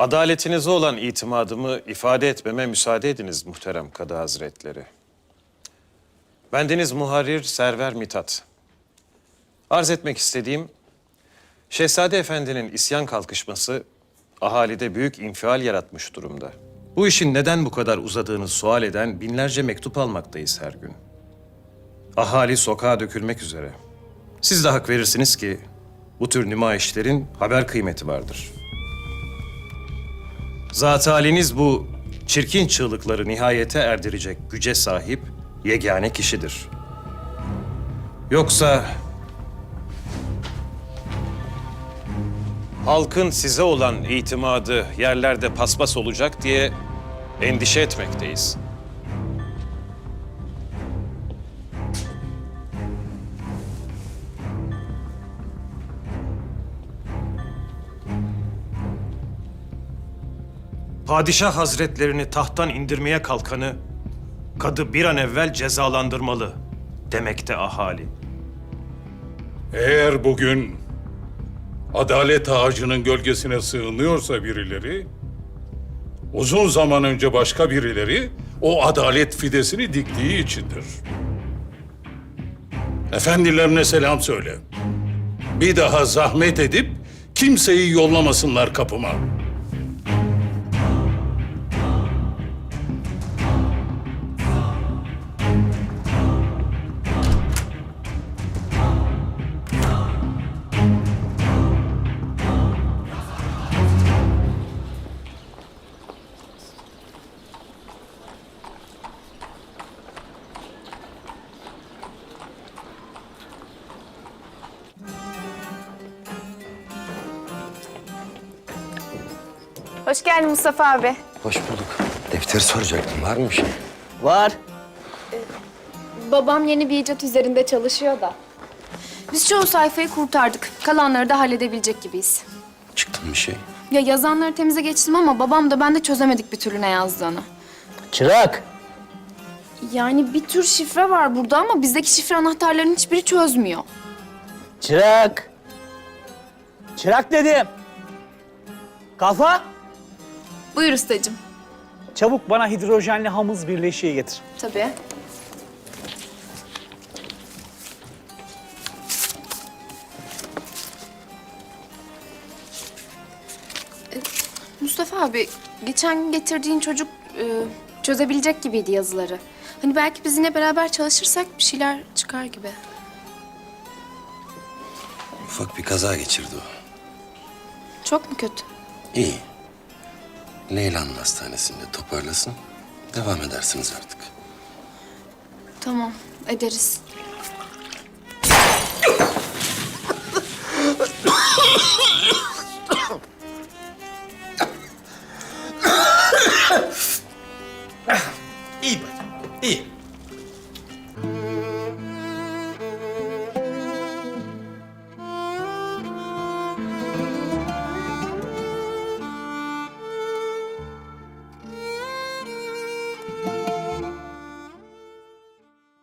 Adaletinize olan itimadımı ifade etmeme müsaade ediniz muhterem Kadı Hazretleri. Bendeniz Muharrir Server Mithat. Arz etmek istediğim, Şehzade Efendi'nin isyan kalkışması ahalide büyük infial yaratmış durumda. Bu işin neden bu kadar uzadığını sual eden binlerce mektup almaktayız her gün. Ahali sokağa dökülmek üzere. Siz de hak verirsiniz ki bu tür nümayişlerin haber kıymeti vardır. Zat haliniz bu çirkin çığlıkları nihayete erdirecek güce sahip yegane kişidir. Yoksa halkın size olan itimadı yerlerde paspas olacak diye endişe etmekteyiz. Padişah hazretlerini tahttan indirmeye kalkanı kadı bir an evvel cezalandırmalı demekte ahali. Eğer bugün adalet ağacının gölgesine sığınıyorsa birileri, uzun zaman önce başka birileri o adalet fidesini diktiği içindir. Efendilerine selam söyle. Bir daha zahmet edip kimseyi yollamasınlar kapıma. Hoş geldin Mustafa abi. Hoş bulduk. Defteri soracaktım. Var mı bir şey? Var. Babam yeni bir icat üzerinde çalışıyor da. Biz çoğu sayfayı kurtardık. Kalanları da halledebilecek gibiyiz. Çıktı mı bir şey? Ya yazanları temize geçtim ama babam da ben de çözemedik bir türlü ne yazdığını. Çırak. Yani bir tür şifre var burada ama bizdeki şifre anahtarların hiçbiri çözmüyor. Çırak. Çırak dedim. Kafa. Buyur ustacığım. Çabuk bana hidrojenli hamız birleşiği getir. Tabii. E, Mustafa abi, geçen gün getirdiğin çocuk e, çözebilecek gibiydi yazıları. Hani belki biz yine beraber çalışırsak bir şeyler çıkar gibi. Ufak bir kaza geçirdi o. Çok mu kötü? İyi. Leyla'nın hastanesinde toparlasın. Devam edersiniz artık. Tamam, ederiz. İyi bacım, iyi.